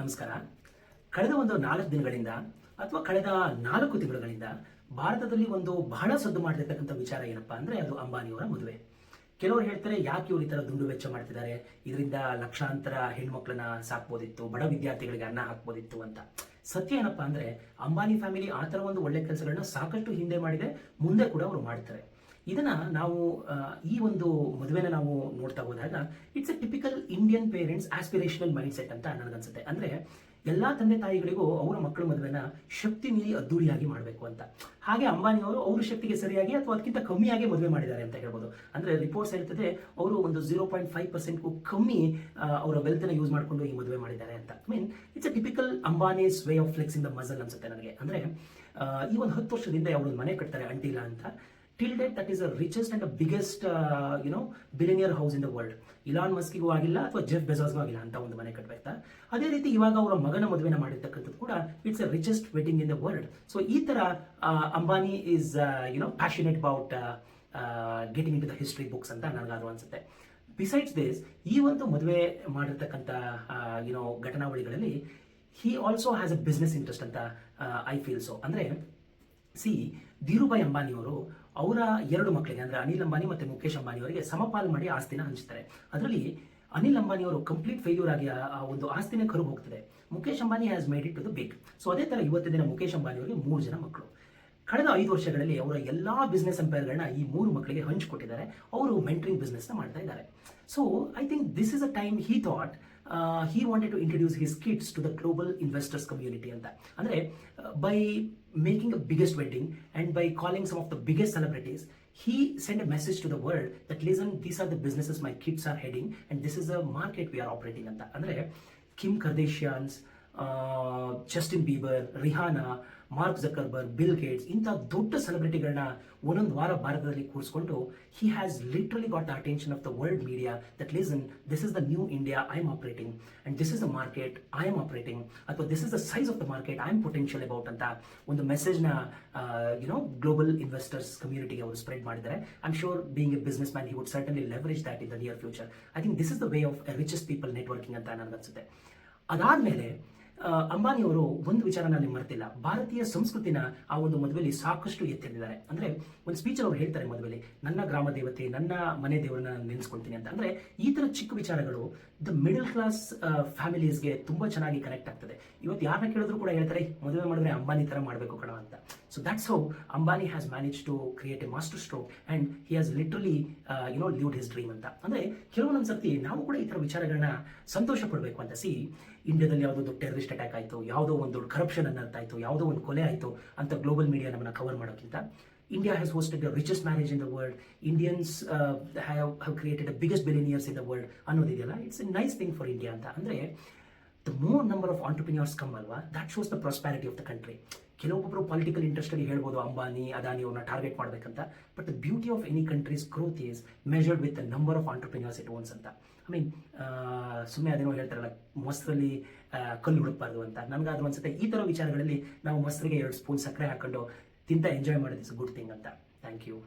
ನಮಸ್ಕಾರ. ಕಳೆದ ಒಂದು ನಾಲ್ಕು ದಿನಗಳಿಂದ ಅಥವಾ ಕಳೆದ ನಾಲ್ಕು ತಿಂಗಳುಗಳಿಂದ ಭಾರತದಲ್ಲಿ ಒಂದು ಬಹಳ ಸದ್ದು ಮಾಡ್ತಿರ್ತಕ್ಕಂಥ ವಿಚಾರ ಏನಪ್ಪಾ ಅಂದ್ರೆ ಅದು ಅಂಬಾನಿಯವರ ಮದುವೆ. ಕೆಲವರು ಹೇಳ್ತಾರೆ ಯಾಕೆ ಇವರು ಈ ಥರ ದುಂಡು ವೆಚ್ಚ ಮಾಡ್ತಿದ್ದಾರೆ? ಇದರಿಂದ ಲಕ್ಷಾಂತರ ಹೆಣ್ಮಕ್ಳನ್ನ ಸಾಕ್ಬೋದಿತ್ತು, ಬಡ ವಿದ್ಯಾರ್ಥಿಗಳಿಗೆ ಅನ್ನ ಹಾಕ್ಬೋದಿತ್ತು ಅಂತ. ಸತ್ಯ ಏನಪ್ಪಾ ಅಂದ್ರೆ ಅಂಬಾನಿ ಫ್ಯಾಮಿಲಿ ಆ ಥರ ಒಂದು ಒಳ್ಳೆ ಕೆಲಸಗಳನ್ನ ಸಾಕಷ್ಟು ಹಿಂದೆ ಮಾಡಿದೆ, ಮುಂದೆ ಕೂಡ ಅವರು ಮಾಡ್ತಾರೆ. ಇದನ್ನ ನಾವು ಈ ಒಂದು ಮದುವೆನ ನಾವು ನೋಡ್ತಾ ಹೋದಾಗ it's a typical Indian parents aspirational mind set ಅಂತ ನನಗನ್ಸುತ್ತೆ. ಅಂದ್ರೆ ಎಲ್ಲಾ ತಂದೆ ತಾಯಿಗಳಿಗೂ ಅವರ ಮಕ್ಕಳ ಮದುವೆನ ಶಕ್ತಿ ಮೀರಿ ಅದ್ದೂರಿಯಾಗಿ ಮಾಡಬೇಕು ಅಂತ. ಹಾಗೆ ಅಂಬಾನಿ ಅವರು ಅವ್ರ ಶಕ್ತಿಗೆ ಸರಿಯಾಗಿ ಅಥವಾ ಅದಕ್ಕಿಂತ ಕಮ್ಮಿಯಾಗಿ ಮದುವೆ ಮಾಡಿದ್ದಾರೆ ಅಂತ ಹೇಳ್ಬೋದು. ಅಂದ್ರೆ ರಿಪೋರ್ಟ್ಸ್ ಹೇಳ್ತದೆ, ಅವರು ಒಂದು ಜೀರೋ ಪಾಯಿಂಟ್ ಫೈವ್ ಪರ್ಸೆಂಟ್ಗೂ ಕಮ್ಮಿ ಅವರ ವೆಲ್ತ್ನ ಯೂಸ್ ಮಾಡಿಕೊಂಡು ಈ ಮದುವೆ ಮಾಡಿದ್ದಾರೆ ಅಂತ. Mean it's a typical Ambanis way of flexing the muscle ಅನ್ಸುತ್ತೆ ನನಗೆ. ಅಂದ್ರೆ ಈ ಒಂದು ಹತ್ತು ವರ್ಷದಿಂದ ಅವರು ಒಂದು ಮನೆ ಕಟ್ತಾರೆ ಅಂಟಿಲ್ಲ ಅಂತ. Till date that is a richest and biggest you know billionaire house in the world Elon ಮಸ್ಕಿಗೂ ಆಗಿಲ್ಲ ಅಥವಾ ಜೆಫ್ ಬೆಜಾಸ್ಗೂ ಆಗಿಲ್ಲ ಅಂತ ಒಂದು ಮನೆ ಕಟ್ಟಬೇಕಾ ಅದೇ ರೀತಿ ಇವಾಗ ಅವರ ಮಗನ ಮದುವೆನ ಮಾಡಿರ್ತಕ್ಕಂಥದ್ದು ಕೂಡ it's a richest wedding in the world so ಈ ಥರ Ambani is you know passionate about getting in to the history books ಅಂತ ನನಗಾದ್ರು ಅನಿಸುತ್ತೆ. ಬಿಸೈಡ್ಸ್ ದಿಸ್ ಈ ಒಂದು ಮದುವೆ ಮಾಡಿರ್ತಕ್ಕಂಥ you know ಘಟನಾವಳಿಗಳಲ್ಲಿ he also has a business interest ಅಂತ ಐ ಫೀಲ್ ಸೊ ಅಂದ್ರೆ ಸಿ ಧೀರುಭಾಯ್ ಅಂಬಾನಿಯವರು ಅವರ ಎರಡು ಮಕ್ಕಳಿಗೆ, ಅಂದ್ರೆ ಅನಿಲ್ ಅಂಬಾನಿ ಮತ್ತೆ ಮುಖೇಶ್ ಅಂಬಾನಿ ಅವರಿಗೆ ಸಮಪಾಲು ಮಾಡಿ ಆಸ್ತಿನ ಹಂಚ್ತಾರೆ. ಅದರಲ್ಲಿ ಅನಿಲ್ ಅಂಬಾನಿ ಅವರು ಕಂಪ್ಲೀಟ್ ಫೇಲ್ಯೂರ್ ಆಗಿ ಆ ಒಂದು ಆಸ್ತಿನೇ ಕರು ಹೋಗ್ತದೆ. Mukesh Ambani has made it to the big so ಅದೇ ತರ ಇವತ್ತಿನ ದಿನ ಮುಖೇಶ್ ಅಂಬಾನಿ ಅವರಿಗೆ ಮೂರು ಜನ ಮಕ್ಕಳು ಕಳೆದ ಐದು ವರ್ಷಗಳಲ್ಲಿ ಅವರ ಎಲ್ಲಾ ಬಿಸ್ನೆಸ್ ಎಂಪೈರ್ಗಳನ್ನ ಈ ಮೂರು ಮಕ್ಕಳಿಗೆ ಹಂಚಿಕೊಟ್ಟಿದ್ದಾರೆ. ಅವರು ಮೆಂಟ್ರಿಂಗ್ ಬಿಸ್ನೆಸ್ನ ಮಾಡ್ತಾ ಇದ್ದಾರೆ. So I think this is a time he thought he wanted to introduce his kids to the global investors community ಅಂತ. ಅಂದ್ರೆ by making a biggest wedding and by calling some of the biggest celebrities he sent a message to the world that listen these are the businesses my kids are heading and this is the market we are operating ಅಂತ ಅಂದ್ರೆ Kim ಕರ್ದೇಶಿಯಾನ್ಸ್ Justin Bieber Rihanna Mark Zuckerberg Bill Gates ಇಂಥ ದೊಡ್ಡ ಸೆಲೆಬ್ರಿಟಿಗಳನ್ನ ಒಂದೊಂದು ವಾರ ಭಾರತದಲ್ಲಿ ಕೂರಿಸ್ಕೊಂಡು he has literally got the attention of the world media that listen this is the new India I am operating and this is the market I am operating ಅಥವಾ this is the size of the market I am potential about ಅಂತ ಒಂದು ಮೆಸೇಜ್ನ you know global investors ಕಮ್ಯುನಿಟಿಗೆ ಅವರು spread ಮಾಡಿದ್ದಾರೆ. I am sure being a business man he would certainly leverage that in the near future I think this is the way of richest people networking ಅಂತ ನನಗನ್ಸುತ್ತೆ. ಅದಾದ್ಮೇಲೆ ಆ, ಅಂಬಾನಿ ಅವರು ಒಂದು ವಿಚಾರನ ಅಲ್ಲಿ ಮರ್ತಿಲ್ಲ. ಭಾರತೀಯ ಸಂಸ್ಕೃತಿನ ಆ ಒಂದು ಮದುವೆಯಲ್ಲಿ ಸಾಕಷ್ಟು ಎತ್ತಿದ್ದಾರೆ ಅಂದ್ರೆ ಒಂದು ಸ್ಪೀಚ್ ಅವರು ಹೇಳ್ತಾರೆ ಮದುವೆಯಲ್ಲಿ ನನ್ನ ಗ್ರಾಮ ದೇವತೆ ನನ್ನ ಮನೆ ದೇವರನ್ನ ನಾನು ನೆನೆಸ್ಕೊಳ್ತೀನಿ ಅಂತ. ಅಂದ್ರೆ ಈ ತರ ಚಿಕ್ಕ ವಿಚಾರಗಳು ದ ಮಿಡಲ್ ಕ್ಲಾಸ್ ಫ್ಯಾಮಿಲೀಸ್ಗೆ ತುಂಬಾ ಚೆನ್ನಾಗಿ ಕನೆಕ್ಟ್ ಆಗ್ತದೆ. ಇವತ್ತು ಯಾರನ್ನ ಕೇಳಿದ್ರು ಕೂಡ ಹೇಳ್ತಾರೆ ಮದುವೆ ಮಾಡಿದ್ರೆ ಅಂಬಾನಿ ತರ ಮಾಡಬೇಕು ಕಣ ಅಂತ. So that's how Ambani has manage to create a master stroke and he has literally you know lived his dream ಅಂತ. ಅಂದ್ರೆ ಕೆಲವೊಂದೊಂದು ಸರ್ತಿ ನಾವು ಕೂಡ ಈ ತರ ವಿಚಾರಗಳನ್ನ ಸಂತೋಷ ಪಡಬೇಕು ಅಂತ. ಸಿ ಇಂಡಿಯಾದಲ್ಲಿ ಯಾವುದೋ ದೊಡ್ಡ ಟೆರರಿಸ್ಟ್ ಅಟ್ಯಾಕ್ ಆಯಿತು, ಯಾವುದೋ ಒಂದು ಕರಪ್ಷನ್ ಅನ್ನತ್ತಾಯ್ತು ಯಾವುದೋ ಒಂದು ಕೊಲೆ ಆಯಿತು ಅಂತ ಗ್ಲೋಬಲ್ ಮೀಡಿಯಾ ನಮ್ಮನ್ನ ಕವರ್ ಮಾಡೋಕ್ಕಿಂತ India has hosted the richest marriage in the world Indians have have created the biggest billionaires in the world ಅನ್ನೋದಿದೆಯಲ್ಲ? It's a nice thing for India ಅಂತ. ಅಂದ್ರೆ the more number of entrepreneurs come ಅಲ್ವಾ that shows the prosperity of the country ಕೆಲವೊಬ್ಬರು political ಇಂಟ್ರೆಸ್ಟಲ್ಲಿ ಹೇಳ್ಬೋದು, ಅಂಬಾನಿ, ಅದಾನಿ ಅವ್ರನ್ನ target ಮಾಡ್ಬೇಕಂತ. But the beauty of any country's growth is measured with the number of entrepreneurs it owns ಅಂತ. I mean ಸುಮ್ಮನೆ ಅದೇನೋ ಹೇಳ್ತಾರಲ್ಲ ಮೊಸರಲ್ಲಿ ಕಲ್ಲು ಹುಡುಕ್ಬಾರ್ದು ಅಂತ. ನನಗಾದ್ರೂ ಅನ್ಸುತ್ತೆ, ಈ ಥರ ವಿಚಾರಗಳಲ್ಲಿ ನಾವು ಮೊಸರಿಗೆ ಎರಡು ಸ್ಪೂನ್ ಸಕ್ಕರೆ ಹಾಕೊಂಡು ತಿಂತ ಎಂಜಾಯ್ ಮಾಡೋದು ಇಸ್ ಗುಡ್ ಥಿಂಗ್ ಅಂತ. Thank you